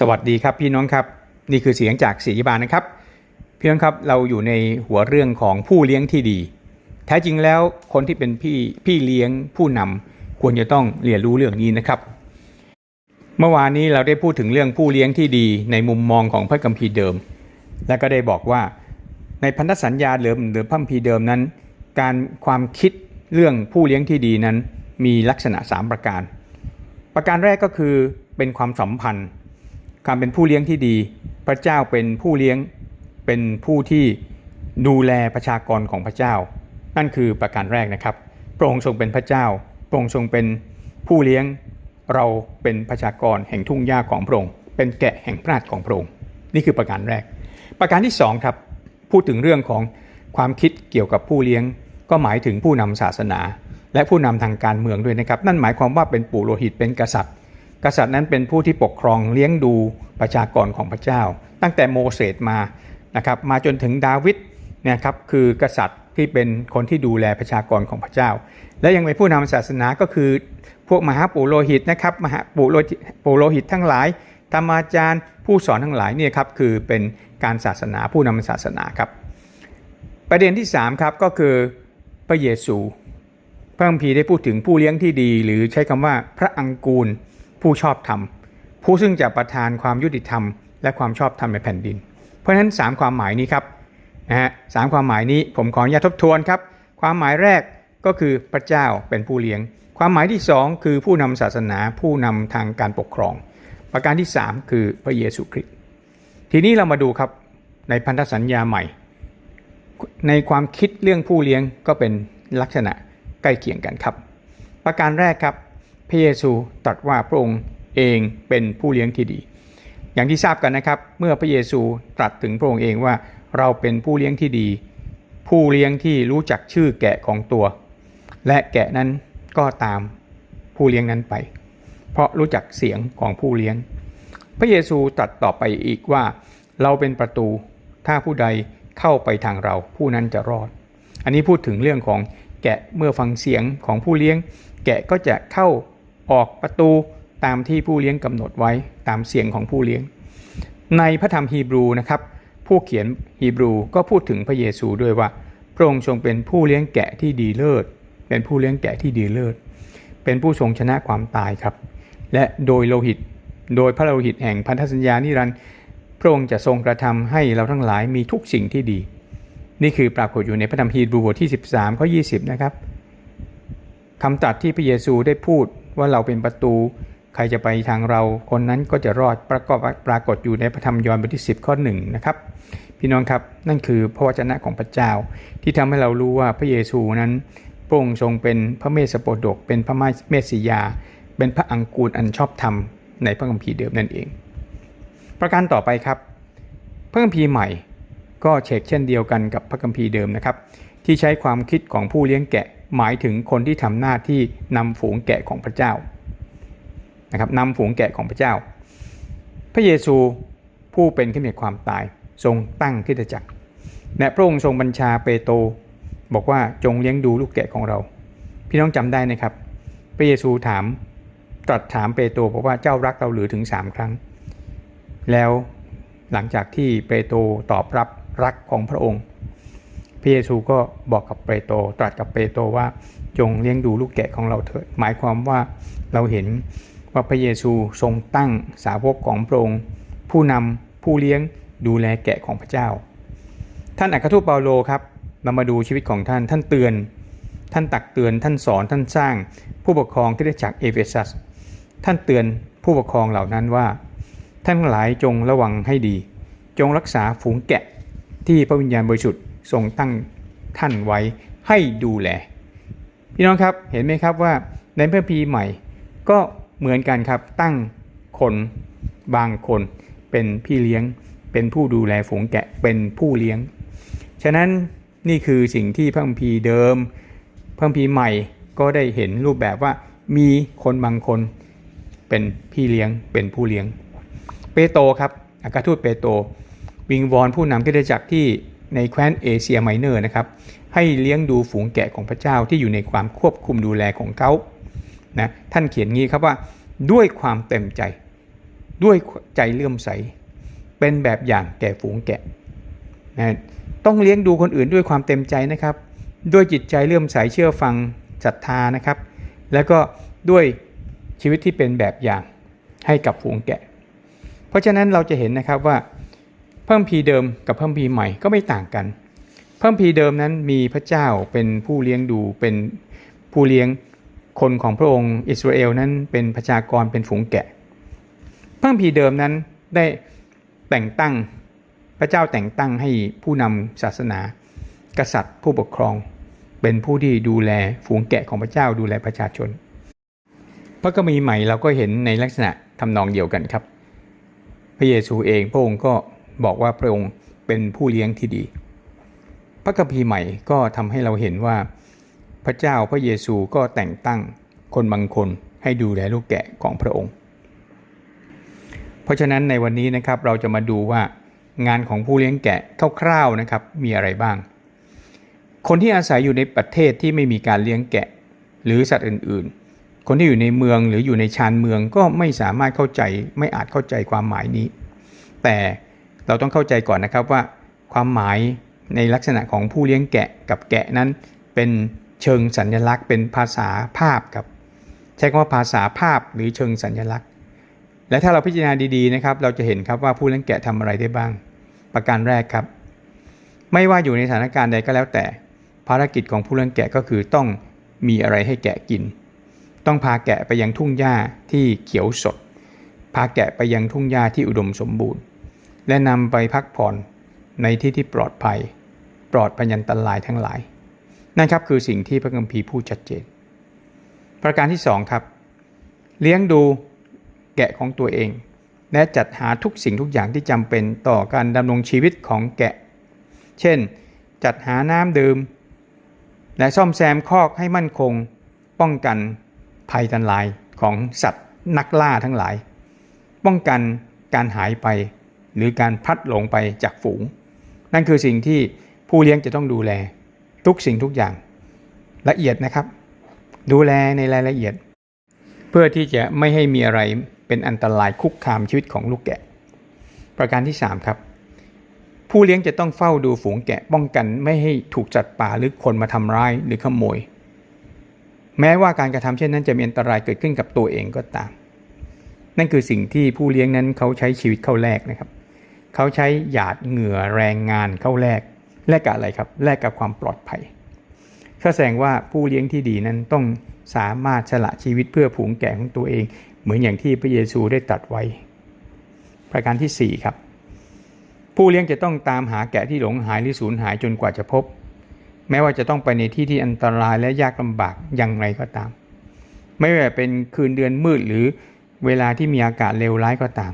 สวัสดีครับพี่น้องครับนี่คือเสียงจากศรีบาลนะครับพี่น้องครับเราอยู่ในหัวเรื่องของผู้เลี้ยงที่ดี แท้จริงแล้วคนที่เป็นพี่พี่เลี้ยงผู้นำควรจะต้องเรียนรู้เรื่องนี้นะครับ เมื่อวานนี้เราได้พูดถึงเรื่องผู้เลี้ยงที่ดีในมุมมองของพระคัมภีร์เดิม และก็ได้บอกว่า ในพันธสัญญาเดิมหรือพระคัมภีร์เดิมนั้น การความคิดเรื่องผู้เลี้ยงที่ดีนั้นมีลักษณะ 3 ประการ ประการแรกก็คือเป็นความสัมพันธ์ การเป็นผู้เลี้ยงที่ดี พระเจ้าเป็นผู้เลี้ยงเป็นผู้ที่ดูแลประชากรของพระเจ้า นั่นคือประการแรกนะครับพระองค์ทรงเป็นพระเจ้าพระองค์ทรงเป็นผู้เลี้ยงเราเป็นประชากรแห่งทุ่งหญ้าของพระองค์เป็นแกะแห่งพระราชของพระองค์นี่คือประการแรก ประการที่สองครับพูดถึงเรื่องของความคิดเกี่ยวกับผู้เลี้ยง ก็หมายถึงผู้นำศาสนา และผู้นำทางการเมืองด้วยนะครับ นั่นหมายความว่าเป็นปู่โลหิตเป็นกษัตริย์ กษัตริย์นั้นเป็นผู้ที่ปกครองเลี้ยงดูประชากรของพระเจ้า ตั้งแต่โมเสสมานะครับมาจนถึงดาวิดเนี่ยครับคือกษัตริย์ที่เป็นคนที่ดูแลประชากรของพระเจ้า และยังเป็นผู้นำศาสนาก็คือพวกมหาปุโรหิตนะครับมหาปุโรหิตปุโรหิตทั้งหลายธรรมาจารย์ผู้สอนทั้งหลายเนี่ยครับคือเป็นการศาสนาผู้นำศาสนาครับ ประเด็นที่3ครับก็คือพระเยซูพระคัมภีร์ได้พูดถึงผู้เลี้ยงที่ดี หรือใช้คำว่าพระอังกูล ผู้ชอบธรรมผู้ซึ่งจะประทานความยุติธรรม และความชอบธรรมในแผ่นดิน เพราะฉะนั้น 3 ความหมายนี้ครับนะฮะสามความหมายนี้ผมขออนุญาตทบทวนครับ ความหมายแรกก็คือพระเจ้าเป็นผู้เลี้ยง ความหมายที่ 2 คือผู้นำศาสนาผู้นำทางการปกครอง ประการที่ 3 คือพระเยซูคริสต์ทีนี้เรามาดูครับในพันธสัญญาใหม่ ในความคิดเรื่องผู้เลี้ยงก็เป็นลักษณะใกล้เคียงกันครับ ประการแรกครับ พระเยซูตรัสว่าพระองค์เองเป็นผู้เลี้ยงที่ดี อย่างที่ทราบกันนะครับ เมื่อพระเยซูตรัสถึงพระองค์เองว่าเราเป็นผู้เลี้ยงที่ดี ผู้เลี้ยงที่รู้จักชื่อแกะของตัว และแกะนั้นก็ตามผู้เลี้ยงนั้นไป เพราะรู้จักเสียงของผู้เลี้ยง พระเยซูตรัสต่อไปอีกว่า เราเป็นประตูถ้าผู้ใดเข้าไปทางเราผู้นั้นจะรอด อันนี้พูดถึงเรื่องของแกะเมื่อฟังเสียงของผู้เลี้ยง แกะก็จะเข้า ออกประตูตามที่ผู้เลี้ยงกำหนดไว้ตามเสียงของผู้เลี้ยง ในพระธรรมฮีบรูนะครับ ผู้เขียนฮีบรูก็พูดถึงพระเยซูด้วยว่า พระองค์ทรงเป็นผู้เลี้ยงแกะที่ดีเลิศ เป็นผู้เลี้ยงแกะที่ดีเลิศ เป็นผู้ทรงชนะความตายครับ และโดยโลหิต โดยพระโลหิตแห่งพันธสัญญานิรันดร์พระองค์จะทรงกระทำให้เราทั้งหลายมีทุกสิ่งที่ดี นี่คือปรากฏอยู่ในพระธรรมฮีบรูบทที่ 13ข้อ20 นะครับคำตรัสที่พระเยซูได้พูด ว่าเราเป็นประตู ใครจะไปทางเรา คนนั้นก็จะรอดประกอบปรากฏอยู่ในพระธรรมยอห์นบทที่ 10 ข้อ1นะครับพี่น้องครับนั่นคือพระวจนะของพระเจ้า ที่ทำให้เรารู้ว่าพระเยซูนั้นพระองค์ทรงเป็นพระเมสสโปดก เป็นพระเมสสิยา เป็นพระอังกูลอันชอบธรรมในพระคัมภีร์เดิมนั่นเอง ประการต่อไปครับ พระคัมภีร์ใหม่ก็เชกเช่นเดียวกันกับพระคัมภีร์เดิมนะครับ ที่ใช้ความคิดของผู้เลี้ยงแกะ หมายถึงคนที่ทำหน้าที่นำฝูงแกะของพระเจ้านะครับนำฝูงแกะของพระเจ้า พระเยซูผู้เป็นขึ้นเหนือความตายทรงตั้งคริสตจักรและพระองค์ทรงบัญชาเปโตรบอกว่าจงเลี้ยงดูลูกแกะของเรา พี่น้องจำได้นะครับ พระเยซูถามตรัสถามเปโตรบอกว่าเจ้ารักเราหรือถึงสามครั้ง แล้วหลังจากที่เปโตรตอบรับรักของพระองค์ พระเยซูก็บอกกับเปโตรตรัสกับเปโตรว่าจงเลี้ยงดูลูกแกะของเราเถิดหมายความว่าเราเห็นว่าพระเยซูทรงตั้งสาวกของพระองค์ผู้นำผู้เลี้ยงดูแลแกะของพระเจ้า ท่านอัครทูตเปาโลครับเรามาดูชีวิตของท่านท่านเตือน ท่านตักเตือนท่านสอนท่านสร้าง ผู้ปกครองที่ได้จากเอเฟซัสท่านเตือนผู้ปกครองเหล่านั้นว่า ท่านทั้งหลายจงระวังให้ดี จงรักษาฝูงแกะที่พระวิญญาณบริสุทธิ์ ทรงตั้งท่านไว้ให้ดูแล พี่น้องครับเห็นไหมครับว่าในพระพีใหม่ ก็เหมือนกันครับตั้งคนบางคนเป็นพี่เลี้ยง เป็นผู้ดูแลฝูงแกะเป็นผู้เลี้ยง ฉะนั้นนี่คือสิ่งที่พระคัมภีร์เดิมพระคัมภีร์ใหม่ก็ได้เห็นรูปแบบว่ามีคนบางคนเป็นพี่เลี้ยงเป็นผู้เลี้ยง เปโตรครับอากาทูตเปโตรวิงวอนผู้นำที่ได้จักรที่ ในแคว้นเอเชียไมเนอร์นะครับให้เลี้ยงดูฝูงแกะของพระเจ้าที่อยู่ในความควบคุมดูแลของเขานะท่านเขียนงี้ครับว่าด้วยความเต็มใจ ด้วยใจเลื่อมใส เป็นแบบอย่างแก่ฝูงแกะนะต้องเลี้ยงดูคนอื่นด้วยความเต็มใจนะครับ ด้วยจิตใจเลื่อมใสเชื่อฟังศรัทธานะครับ แล้วก็ด้วยชีวิตที่เป็นแบบอย่างให้กับฝูงแกะ เพราะฉะนั้นเราจะเห็นนะครับว่า เพิ่มพีเดิมกับเพิ่มพีใหม่ก็ไม่ต่างกัน เพิ่มพีเดิมนั้นมีพระเจ้าเป็นผู้เลี้ยงดูเป็นผู้เลี้ยงคนของพระองค์อิสราเอลนั้นเป็นประชากรเป็นฝูงแกะ เพิ่มพีเดิมนั้นได้แต่งตั้งพระเจ้าแต่งตั้งให้ผู้นำศาสนา กษัตริย์ผู้ปกครอง เป็นผู้ที่ดูแลฝูงแกะของพระเจ้าดูแลประชาชน พระกมีใหม่เราก็เห็นในลักษณะทำนองเดียวกันครับ พระเยซูเองพระองค์ก็ บอกว่าพระองค์เป็นผู้เลี้ยงที่ดี พระคัมภีร์ใหม่ก็ทำให้เราเห็นว่าพระเจ้าพระเยซูก็แต่งตั้งคนบางคนให้ดูแลลูกแกะของพระองค์ เพราะฉะนั้นในวันนี้นะครับเราจะมาดูว่างานของผู้เลี้ยงแกะคร่าวๆนะครับมีอะไรบ้าง คนที่อาศัยอยู่ในประเทศที่ไม่มีการเลี้ยงแกะ หรือสัตว์อื่นๆ คนที่อยู่ในเมืองหรืออยู่ในชานเมืองก็ไม่สามารถเข้าใจไม่อาจเข้าใจความหมายนี้ แต่ เราต้องเข้าใจก่อนนะครับว่าความหมายในลักษณะของผู้เลี้ยงแกะกับแกะนั้น เป็นเชิงสัญลักษณ์ เป็นภาษาภาพครับใช้คำว่าภาษาภาพหรือเชิงสัญลักษณ์ และถ้าเราพิจารณาดีๆนะครับ เราจะเห็นครับว่าผู้เลี้ยงแกะทำอะไรได้บ้าง ประการแรกครับ ไม่ว่าอยู่ในสถานการณ์ใดก็แล้วแต่ ภารกิจของผู้เลี้ยงแกะก็คือต้องมีอะไรให้แกะกิน ต้องพาแกะไปยังทุ่งหญ้าที่เขียวสด พาแกะไปยังทุ่งหญ้าที่อุดมสมบูรณ์ และนำไปพักผ่อนในที่ที่ปลอดภัย ปลอดพยันตรายทั้งหลายนั่นครับคือสิ่งที่พระคัมภีร์พูดชัดเจน ประการที่สองครับ เลี้ยงดูแกะของตัวเอง และจัดหาทุกสิ่งทุกอย่างที่จำเป็นต่อการดำรงชีวิตของแกะ เช่น จัดหาน้ำดื่ม และซ่อมแซมคอกให้มั่นคง ป้องกันภัยทันลายของสัตว์นักล่าทั้งหลาย ป้องกันการหายไป หรือการพัดหลงไปจากฝูง นั่นคือสิ่งที่ผู้เลี้ยงจะต้องดูแล ทุกสิ่งทุกอย่างละเอียดนะครับ ดูแลในรายละเอียด เพื่อที่จะไม่ให้มีอะไรเป็นอันตรายคุกคามชีวิตของลูกแกะ ประการที่ 3 ครับ ผู้เลี้ยงจะต้องเฝ้าดูฝูงแกะป้องกันไม่ให้ถูกจัดป่าหรือคนมาทำร้ายหรือขโมย แม้ว่าการกระทำเช่นนั้นจะมีอันตรายเกิดขึ้นกับตัวเองก็ตาม นั่นคือสิ่งที่ผู้เลี้ยงนั้นเขาใช้ชีวิตเข้าแลกนะครับ เขาใช้หยาดเหงื่อแรงงานเข้าแลกแลกกับอะไรครับแลกกับความปลอดภัยก็แสดงว่าผู้เลี้ยงที่ดีนั้นต้องสามารถสละชีวิตเพื่อผูงแกะของตัวเอง เหมือนอย่างที่พระเยซูได้ตรัสไว้ ประการที่ 4 ครับ ผู้เลี้ยงจะต้องตามหาแกะที่หลงหายหรือสูญหายจนกว่าจะพบ แม้ว่าจะต้องไปในที่ที่อันตรายและยากลำบากอย่างไรก็ตาม ไม่ว่าเป็นคืนเดือนมืดหรือเวลาที่มีอากาศเลวร้ายก็ตาม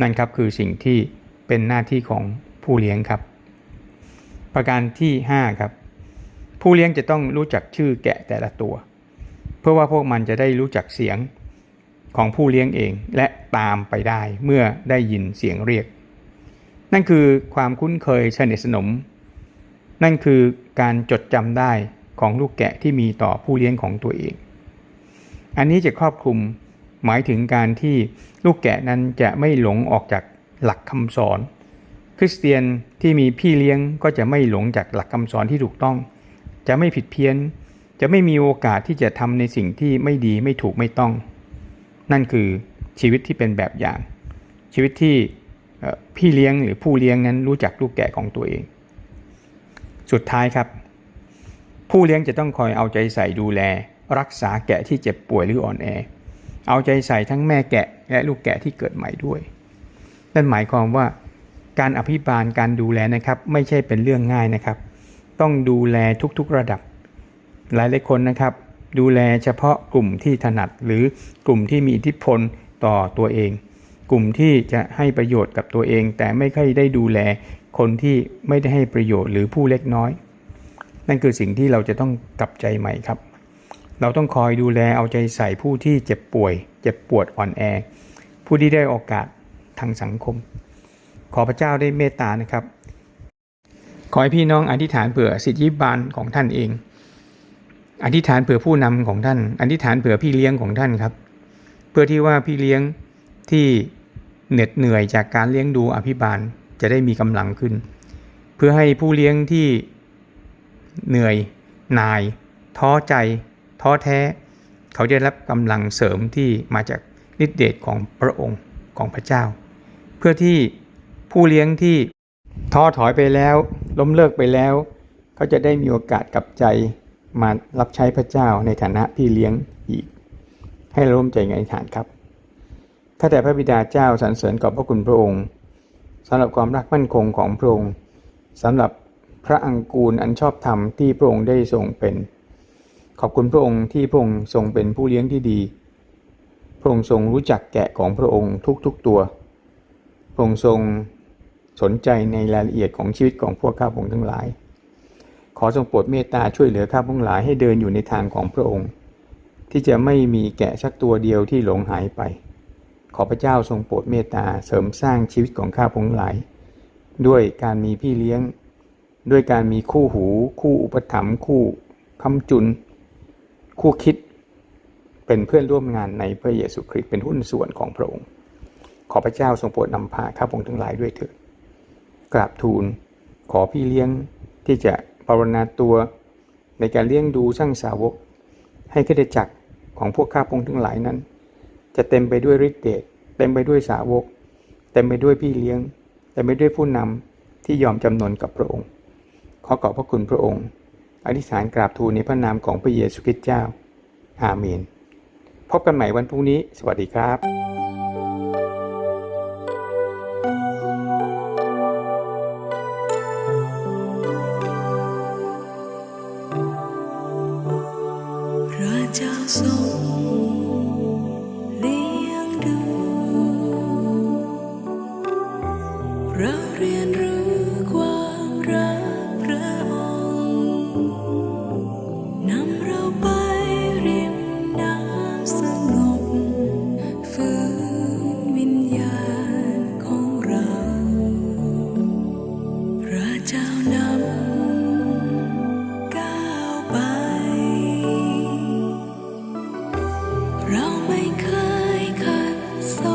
นั่นครับคือสิ่งที่เป็นหน้าที่ของผู้เลี้ยงครับ ประการที่5ครับผู้เลี้ยงจะต้องรู้จักชื่อแกะแต่ละตัว เพื่อว่าพวกมันจะได้รู้จักเสียงของผู้เลี้ยงเองและตามไปได้เมื่อได้ยินเสียงเรียก นั่นคือความคุ้นเคยสนิทสนม นั่นคือการจดจำได้ของลูกแกะที่มีต่อผู้เลี้ยงของตัวเอง อันนี้จะครอบคลุม หมายถึงการที่ลูกแกะนั้นจะไม่หลงออกจากหลักคำสอน คริสเตียนที่มีพี่เลี้ยงก็จะไม่หลงจากหลักคำสอนที่ถูกต้อง จะไม่ผิดเพี้ยน จะไม่มีโอกาสที่จะทำในสิ่งที่ไม่ดีไม่ถูกไม่ต้อง นั่นคือชีวิตที่เป็นแบบอย่าง ชีวิตที่พี่เลี้ยงหรือผู้เลี้ยงนั้นรู้จักลูกแกะของตัวเอง สุดท้ายครับ ผู้เลี้ยงจะต้องคอยเอาใจใส่ดูแล รักษาแกะที่เจ็บป่วยหรืออ่อนแอ เอาใจใส่ทั้งแม่แกะและลูกแกะที่เกิดใหม่ด้วย นั่นหมายความว่าการอภิบาลการดูแลนะครับ ไม่ใช่เป็นเรื่องง่ายนะครับ ต้องดูแลทุกๆระดับ หลายหลายคนนะครับ ดูแลเฉพาะกลุ่มที่ถนัดหรือกลุ่มที่มีอิทธิพลต่อตัวเอง กลุ่มที่จะให้ประโยชน์กับตัวเอง แต่ไม่ค่อยได้ดูแลคนที่ไม่ได้ให้ประโยชน์หรือผู้เล็กน้อย นั่นคือสิ่งที่เราจะต้องกลับใจใหม่ครับ เราต้องคอยดูแลเอาใจใส่ผู้ที่เจ็บป่วย เจ็บปวดอ่อนแอ ผู้ที่ได้โอกาสทางสังคม ขอพระเจ้าได้เมตตานะครับ ขอให้พี่น้องอธิษฐานเผื่อสิทธิบาลของท่านเอง อธิษฐานเผื่อผู้นำของท่าน อธิษฐานเผื่อพี่เลี้ยงของท่านครับ เพื่อที่ว่าพี่เลี้ยงที่เหน็ดเหนื่อยจากการเลี้ยงดูอภิบาลจะได้มีกำลังขึ้น เพื่อให้ผู้เลี้ยงที่เหนื่อยนาย ท้อใจ ท้อแท้ เขาจะได้รับกำลังเสริมที่มาจากฤทธิเดชของพระองค์ของพระเจ้า เพื่อที่ผู้เลี้ยงที่ท้อถอยไปแล้ว ล้มเลิกไปแล้วเขาจะได้มีโอกาสกลับใจมารับใช้พระเจ้าในฐานะพี่เลี้ยงอีก ให้ร่วมใจกันฐานครับข้าแต่พระบิดาเจ้าสรรเสริญขอบพระคุณพระองค์สำหรับความรักมั่นคงของพระองค์สำหรับพระอังกูลอันชอบธรรมที่พระองค์ได้ทรงเป็น ขอบคุณพระองค์ที่พระองค์ทรงเป็นผู้เลี้ยงที่ดี พระองค์ทรงรู้จักแกะของพระองค์ทุกๆตัว พระองค์ทรงสนใจในรายละเอียดของชีวิตของพวกข้าพงทั้งหลาย ขอทรงโปรดเมตตาช่วยเหลือข้าพงหลายให้เดินอยู่ในทางของพระองค์ ที่จะไม่มีแกะสักตัวเดียวที่หลงหายไป ขอพระเจ้าทรงโปรดเมตตาเสริมสร้างชีวิตของข้าพงหลาย ด้วยการมีพี่เลี้ยง ด้วยการมีคู่หู คู่อุปถัมภ์คู่คำจุน คู่คิดเป็นเพื่อนร่วมงานในพระเยซูคริสต์เป็นหุ้นส่วนของพระองค์ ขอพระเจ้าทรงโปรดนำพาข้าพงทั้งหลายด้วยเถิดกราบทูลขอพี่เลี้ยงที่จะปรนนาตัวในการเลี้ยงดูสร้างสาวก ให้คริสตจักรของพวกข้าพงทั้งหลายนั้น จะเต็มไปด้วยฤทธิเดชเต็มไปด้วยสาวก เต็มไปด้วยพี่เลี้ยงเต็มไปด้วยผู้นำที่ยอมจำนนกับพระองค์ ขอขอบพระคุณพระองค์ อธิษฐานกราบทูลในพระนามของพระเยซูคริสต์เจ้า อาเมน พบกันใหม่วันพรุ่งนี้ สวัสดีครับจ้าทรง เราไม่เคยขัดสน